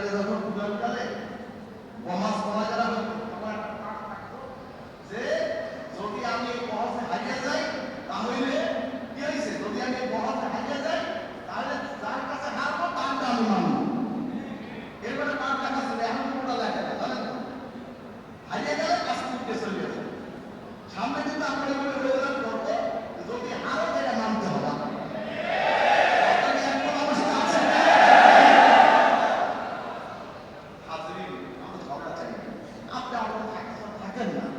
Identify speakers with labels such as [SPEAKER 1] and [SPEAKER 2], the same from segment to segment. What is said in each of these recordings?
[SPEAKER 1] আগেকালে যখন পূজার কালে Amen.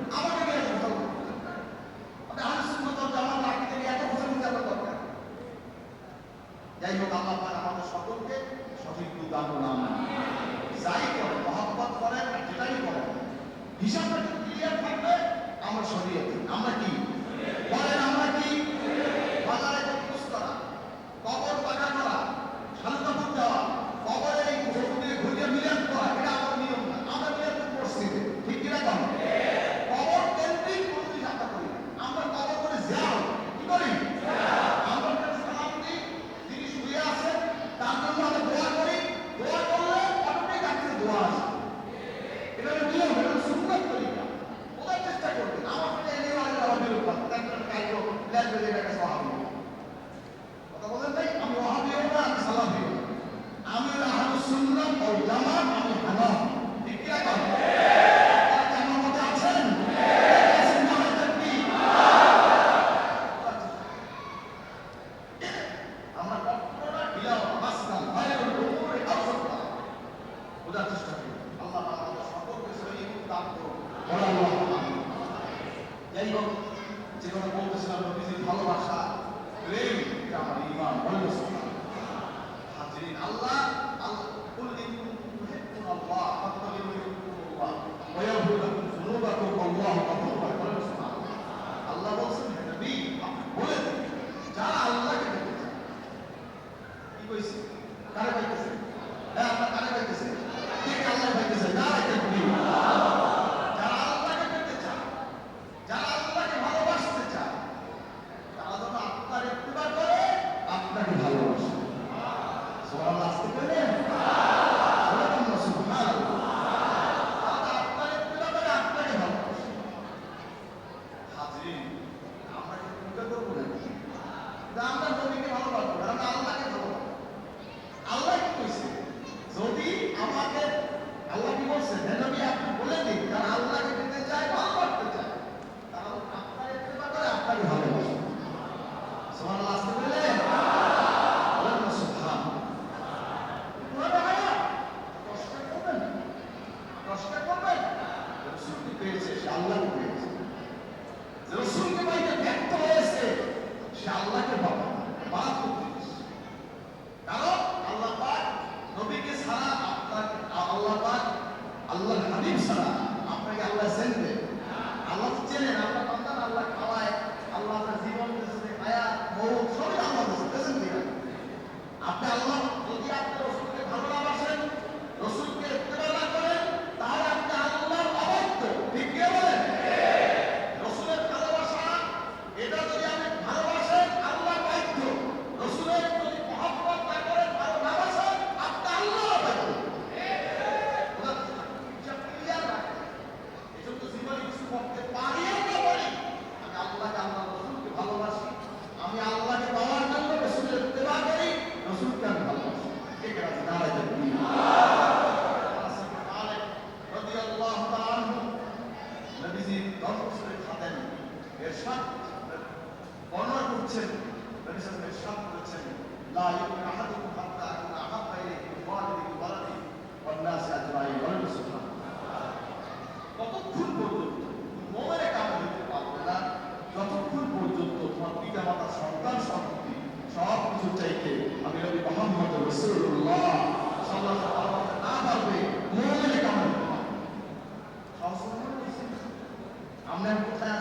[SPEAKER 1] আমরা কোথায়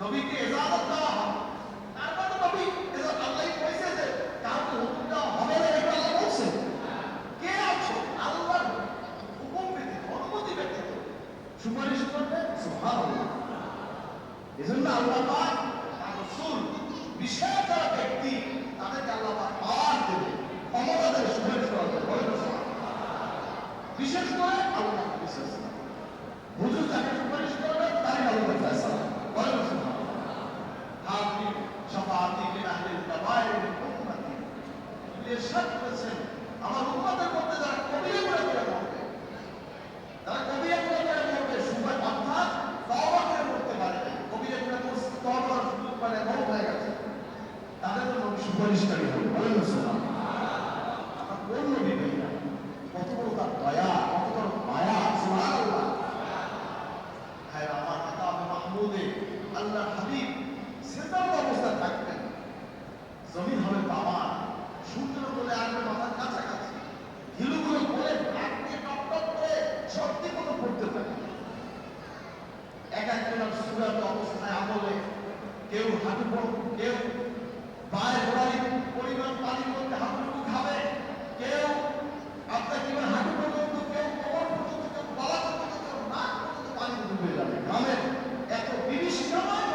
[SPEAKER 1] নবীকে এজাজত দেওয়া হবে। তারপর মানে নবী এজাজত আল্লাহ কইছে যে কাউকে হুকুম দেওয়া হবে না, এটা আল্লাহ বলছে। কে আছে? আল্লাহর হুকুম ব্যতীত, অনুমতি ব্যতীত। সুপারিশ করবে? সুবহানাল্লাহ। এজন্য আল্লাহ পাক ইরশাদ করেছেন আমার উম্মতের মধ্যে যারা কবির কেউ হাঁটু কেউ পায়ে ঘোড়ালি পরিমাণ পানি মধ্যে হাঁটুটুকু খাবে। কেউ আপনার কিংবা হাঁটু পর্যন্ত, কেউ কোমর পর্যন্ত, কেউ গলা পর্যন্ত, কেউ নাক পর্যন্ত পানি ডুবে যাবে। গ্রামের এত বিভীষিকাময়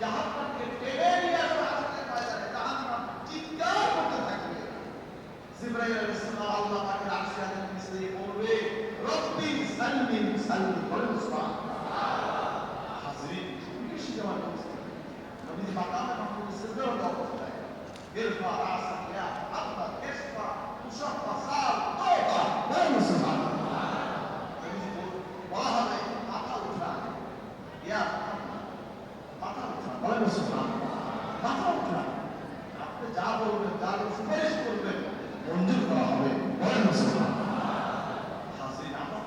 [SPEAKER 1] জাহাজটাকে টেনে নিয়ে আসবে আমাদের বাজারে জাহাজটা চিৎকার করতে থাকবে জিব্রাইল আলাইহিস সালাম আল্লাহ পাকের আরশের নিচে বলবে, রব্বি সাল্লিম সাল্লিম ارفع راسك يا محمد ارفع مشفى صار توبه نعم سبحان الله وهذا মাথা উঠা ইয়া মাথা উঠা বলেন সুবহান মাথা উঠা আপনি যা বলবেন যা সুপারিশ করবেন মঞ্জুর করা হবে বলেন সুবহান হাজির আমার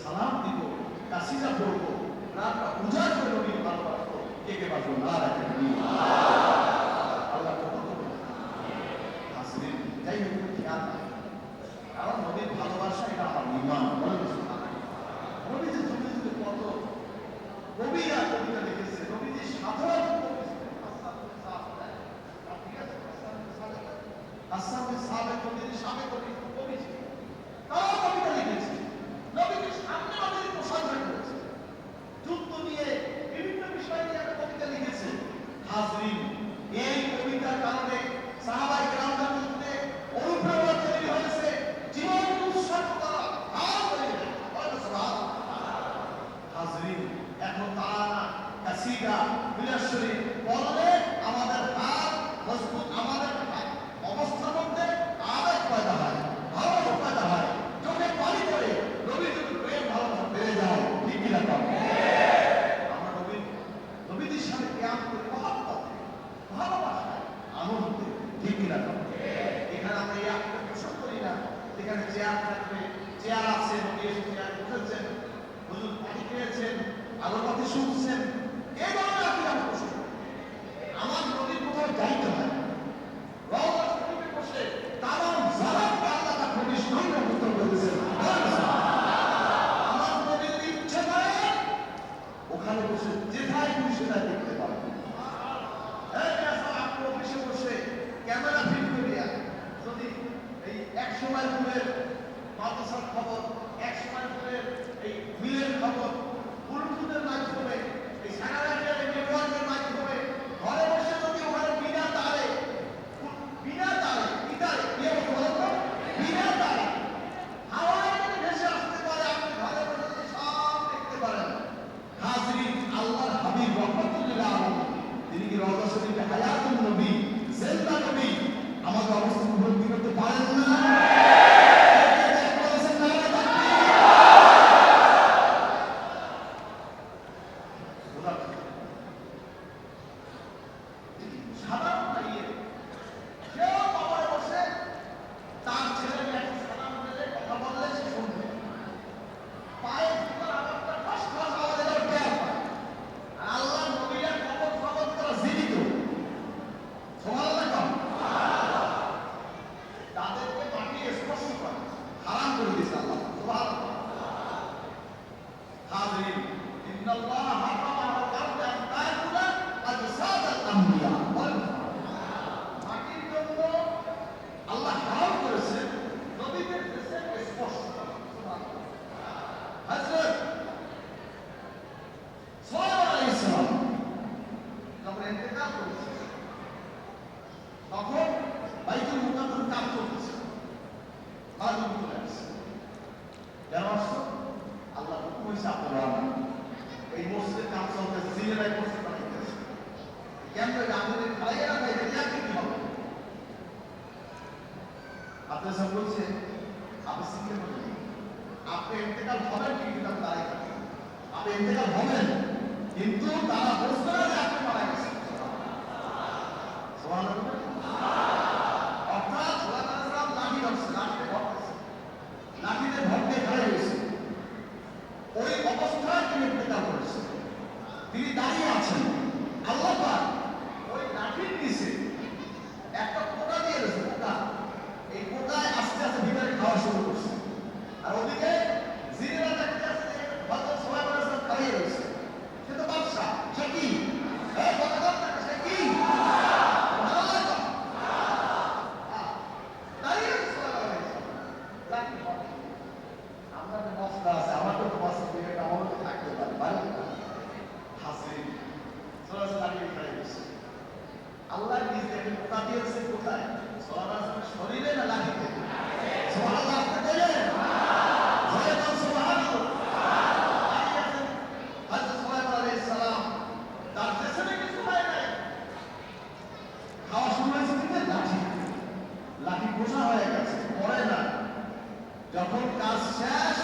[SPEAKER 1] সালাম দিব কাসিদা পড়ব প্রাণটা উজাড় করে নবীর ভালোবাসা কে কে পারব না আল্লাহ আসলেন যাই হোক খেয়াল কারণ নবীর ভালোবাসা এটা আমার নির্মাণ নবী যে তুমি যদি কত কবিরা কবিতা লিখেছে নবী যে সাধারণ আসামে সাবেক নবীর সাবেক Aslim. এখানে চেয়ার থাকবে। চেয়ার আছে নবী চেয়ার বসেছেন। হুজুর পানি খেয়েছেন আগরবাতি শুনছেন। এই আপনি আমার নদীর কোথাও যাইতে হবে আপনি ইন্তেকাল হবেন কি? কিতাব তারা আপনি ইন্তেকাল হবেন, কিন্তু তারা বুঝবে না আপনি মারা গেছেন। তিনি তিনি দাঁড়িয়ে আছেন। আল্লাহ বোঝা হয়ে গেছে পরে না। যখন কাজ শেষ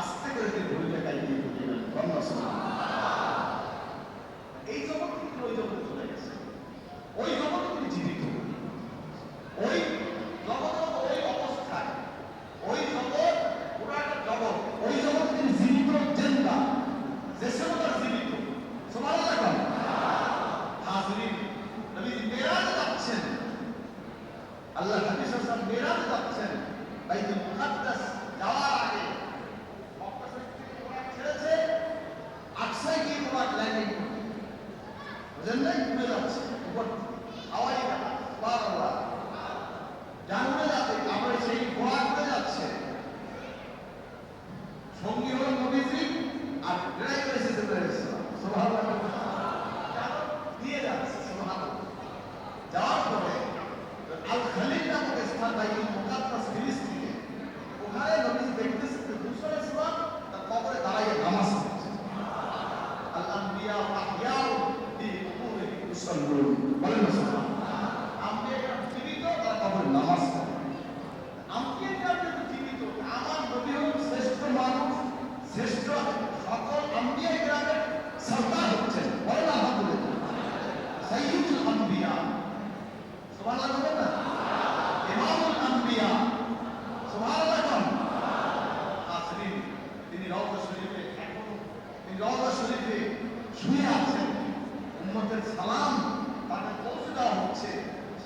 [SPEAKER 1] আস্তে করে তিনি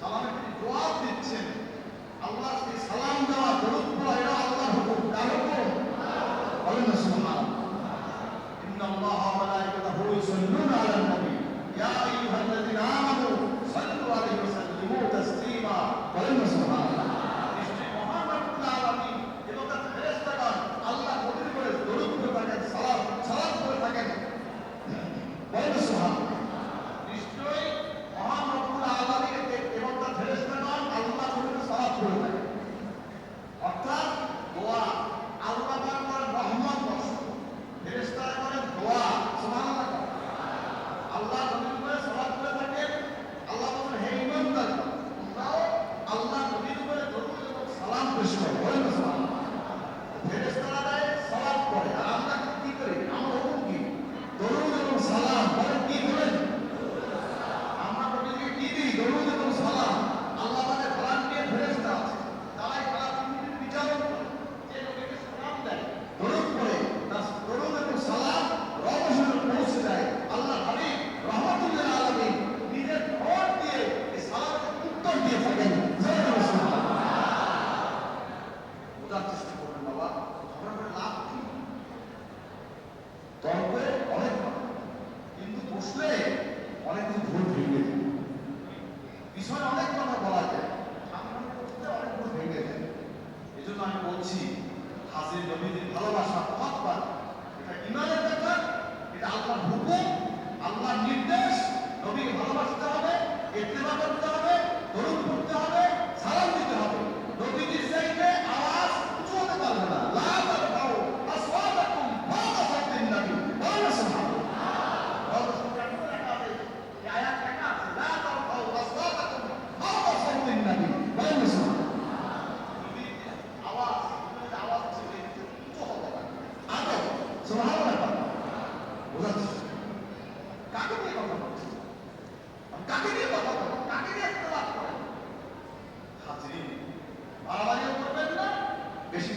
[SPEAKER 1] সালামের দোয়া দিচ্ছেন। আল্লাহর সেই সালাম দেওয়া দরুদ পড়া এটা আল্লাহর হুকুম কার হুকুম? বলেন না, সুবহানাল্লাহ। ইন্নাল্লাহা ওয়া মালাইকাতাহু ইউসাল্লুনা আলান নবী। ইয়া আইয়ুহা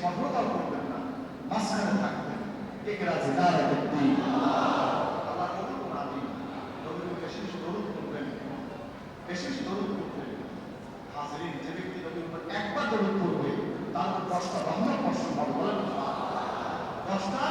[SPEAKER 1] সফলতা করবেন না মাঝখানে থাকবেন এগুলা জিদার ব্যক্তি আল্লাহ করুন আমি নবীর বিশেষ দরুদ করবেন বিশেষ দরুদ করবেন হাজরিন যে ব্যক্তি নবীর উপর একবার দরুদ করবে তার দশটা রমজান বর্ষণ হবে বলেন দশটা